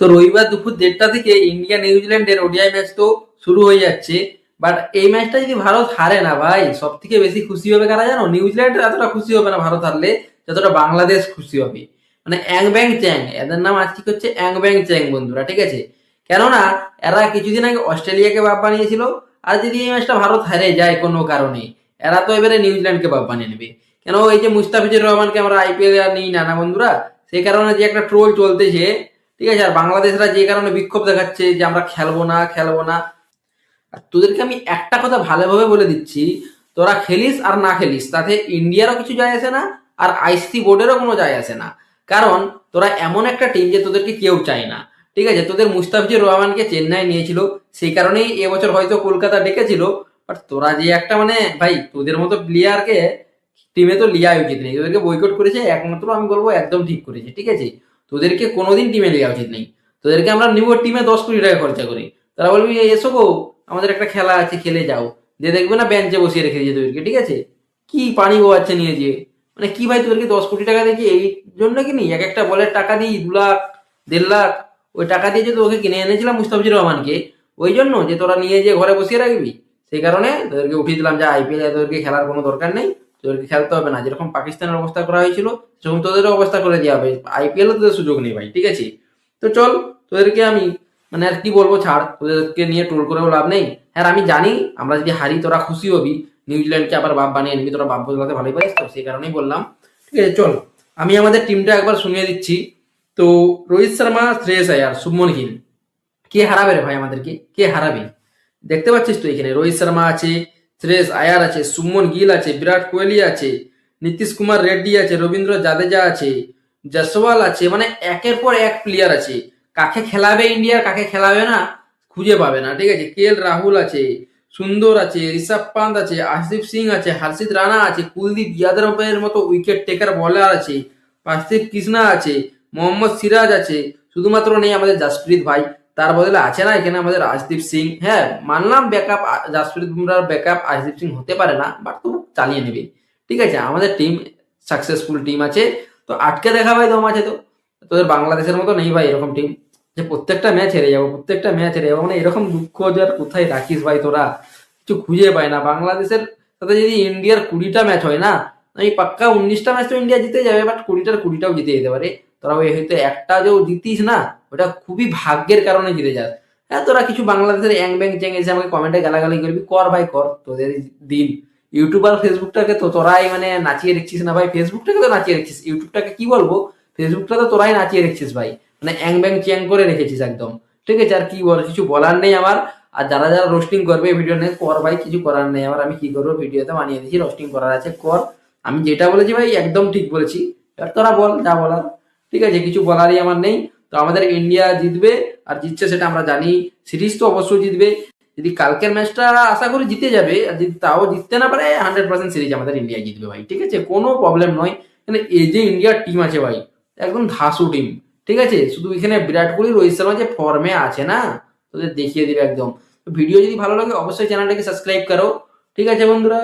তো রবিবার দুপুর দেড়টা থেকে ইন্ডিয়া নিউজিল্যান্ডের ওডিআই ম্যাচ তো শুরু হয়ে যাচ্ছে। বাট এই ম্যাচটা যদি ভারত হারে না ভাই সব থেকে বেশি খুশি হবে কারা জানো? নিউজিল্যান্ড এতটা খুশি হবে না ভারত হারলে, যতটা বাংলাদেশ খুশি হবে। মানে অ্যাং ব্যাং চ্যাং এদের নাম আজকে হচ্ছে অ্যাং ব্যাং চ্যাং বন্ধুরা, ঠিক আছে? কেননা, এরা কিছুদিন আগে অস্ট্রেলিয়াকে বাপ বানিয়েছিল, আর যদি এই ম্যাচটা ভারত হারে যায় কোনো কারণে, এরা তো এবারে নিউজিল্যান্ডকে বাপ বানিয়ে নেবে। কেন, এই যে মুস্তাফিজুর রহমানকে আমরা আইপিএল আর নিই না না বন্ধুরা? সেই কারণে যে একটা ট্রোল চলতেছে ঠিক আছে, আর বাংলাদেশরা যে কারণে বিক্ষোভ দেখাচ্ছে যে আমরা খেলব না খেলব না। আর তোদেরকে আমি একটা কথা ভালোভাবে বলে দিচ্ছি, তোরা খেলিস আর না খেলিস, তাতে ইন্ডিয়ারও কিছু যায় আসে না আর আইসি বোর্ডেরও কোনো যায় আসে না। কারণ তোরা এমন একটা টিম যে তোদেরকে কেউ চায় না। ঠিক আছে, তোদের মুস্তাফিজুর রহমানকে চেন্নাই নিয়েছিল, সেই কারণেই এবছর হয়তো কলকাতা ডেকেছিল বাট তোরা যে একটা মানে ভাই, তোদের মতো প্লেয়ারকে টিমে তো লিয়া উচিত নেই। তোদেরকে বয়কট করেছে, একমাত্র আমি বলব একদম ঠিক করেছে, ঠিক আছে? তোদেরকে কোনোদিন টিমে নেওয়া উচিত নেই। তোদেরকে আমরা নিব টিমে দশ কোটি টাকা খরচা করি। তারা বলবি এসো গো, আমাদের একটা খেলা আছে, খেলে যাও। যে দেখবে না বেঞ্চে বসিয়ে রেখে দিয়েছে তোদেরকে, ঠিক আছে? কি পানি গোয়াচ্ছে নিয়ে যে মানে কি ভাই তোদেরকে দশ কোটি টাকা দেখি? এই জন্য কি নি এক একটা বলের টাকা দিই, দু লাখ, দেড় লাখ। ওই টাকা দিয়ে যে তোকে কিনে এনেছিলাম মুস্তাফিজুর রহমানকে, ওই জন্য যে তোরা নিয়ে যে ঘরে বসিয়ে রাখবি। সেই কারণে তোদেরকে উঠিয়ে দিলাম, যে আইপিএল তোদেরকে খেলার কোনো দরকার নেই। তোদেরকে খেলতে হবে না? যেরকম পাকিস্তানের অবস্থা করা হয়েছিল, সেরকম তোদেরও অবস্থা করে দেওয়া হবে। আইপিএল তোদের সুযোগ নেই ভাই, ঠিক আছে? তো চল, তোদেরকে আমি মানে আর কি বলব ছাড়, তোদেরকে নিয়ে টোল করেও লাভ নেই। হ্যাঁ আমি জানি, আমরা যদি হারি, তোরা খুশি হবি। নিউজিল্যান্ডকে আবার বাপ বানিয়ে নিবি, তোরা বাপ বদলাতে ভালোই পারিস তো, সেই কারণেই বললাম। ঠিক আছে, চল, আমি আমাদের টিমটা একবার শুনিয়ে দিচ্ছি। তো রোহিত শর্মা, শ্রেয়স আয়ার, শুভমন গিল। কে হারাবে রে ভাই আমাদেরকে? কে হারাবে? দেখতে পাচ্ছিস তো এখানে, রোহিত শর্মা আছে শ্রেয়স আয়ার আছে, সুমন গিল আছে, বিরাট কোহলি আছে, নীতিশ কুমার রেড্ডি আছে, রবীন্দ্র জাদেজা আছে জসওয়াল আছে মানে একের পর এক প্লেয়ার আছে। কাকে খেলাবে ইন্ডিয়ার কাকে খেলাবে না, খুঁজে পাবে না, ঠিক আছে? কে রাহুল আছে, সুন্দর আছে, ঋষভ পান্ত আছে আশদীপ সিং আছে হর্ষিত রানা আছে, কুলদীপ যাদবের মতো উইকেট টেকার বলার আছে, পার্থিব কৃষ্ণা আছে, মোহাম্মদ সিরাজ আছে, শুধুমাত্র নেই আমাদের জাসপ্রীত ভাই। তার বদলে আছে না এখানে আমাদের রাজদীপ সিং। হ্যাঁ মানলাম ব্যাকআপ জাসপ্রীত বুমরার ব্যাকআপ রাজদীপ সিং হতে পারে না বাট তবু চালিয়ে নেবে। ঠিক আছে, আমাদের টিম সাকসেসফুল টিম আছে। তো আটকে দেখা ভাই দম আছে তো। তোদের বাংলাদেশের মতো নেই ভাই এরকম টিম যে প্রত্যেকটা ম্যাচ হেরে যাব, প্রত্যেকটা ম্যাচ হেরে যাব মানে এরকম দুঃখ যে আর কোথায় রাখিস ভাই তোরা? কিছু খুঁজে পায় না। বাংলাদেশের সাথে যদি ইন্ডিয়ার কুড়িটা ম্যাচ হয় না, আমি পাক্কা উনিশটা ম্যাচ তো ইন্ডিয়া জিতে যাবে বাট কুড়িটার কুড়িটাও জিতে যেতে পারে। তোরা ওই হয়তো একটা যে জিতিস না, ওটা খুবই ভাগ্যের কারণে জিতে যাস। হ্যাঁ তোরা কিছু বাংলাদেশের অ্যাং ব্যাং চ্যাং এসে আমাকে কমেন্টে গালাগালি করবি, কর ভাই, কর তোদের দিন। ইউটিউব আর ফেসবুকটাকে তো তোরাই মানে নাচিয়ে রেখছিস না ভাই? ফেসবুকটাকে তো নাচিয়ে রেখছিস। ইউটিউবটাকে কি বলব? ফেসবুকটা তো তোরাই নাচিয়ে রেখছিস ভাই। মানে অ্যাং ব্যাং চ্যাং করে রেখেছিস একদম। ঠিক আছে, আর কি বল কিছু বলার নেই আমার। আর যারা যারা রোস্টিং করবে ভিডিও নিয়ে, কর ভাই, কিছু করার নেই আমার। আমি কি করব? ভিডিওতে বানিয়ে দিয়েছি রোস্টিং করার আছে, কর। আমি যেটা বলেছি ভাই, একদম ঠিক বলেছি। এবার তোরা বল, যা বলার। ঠিক আছে, কিছু বলারই আমার নেই। তো আমাদের ইন্ডিয়া জিতবে আর জিতছে সেটা আমরা জানি। সিরিজ তো অবশ্যই জিতবে। যদি কালকের ম্যাচটা আশা করি জিতে যাবে, আর যদি তাও জিততে না পারে হান্ড্রেড পার্সেন্ট সিরিজ আমাদের ইন্ডিয়া জিতবে ভাই, ঠিক আছে? কোনো প্রবলেম নয়। মানে এই যে ইন্ডিয়ার টিম আছে ভাই, একদম ধাসু টিম ঠিক আছে? শুধু এখানে বিরাট কোহলি, রোহিত শর্মা যে ফর্মে আছে না? তোদের দেখিয়ে দিবে একদম। ভিডিও যদি ভালো লাগে, অবশ্যই চ্যানেলটাকে সাবস্ক্রাইব করো, ঠিক আছে বন্ধুরা?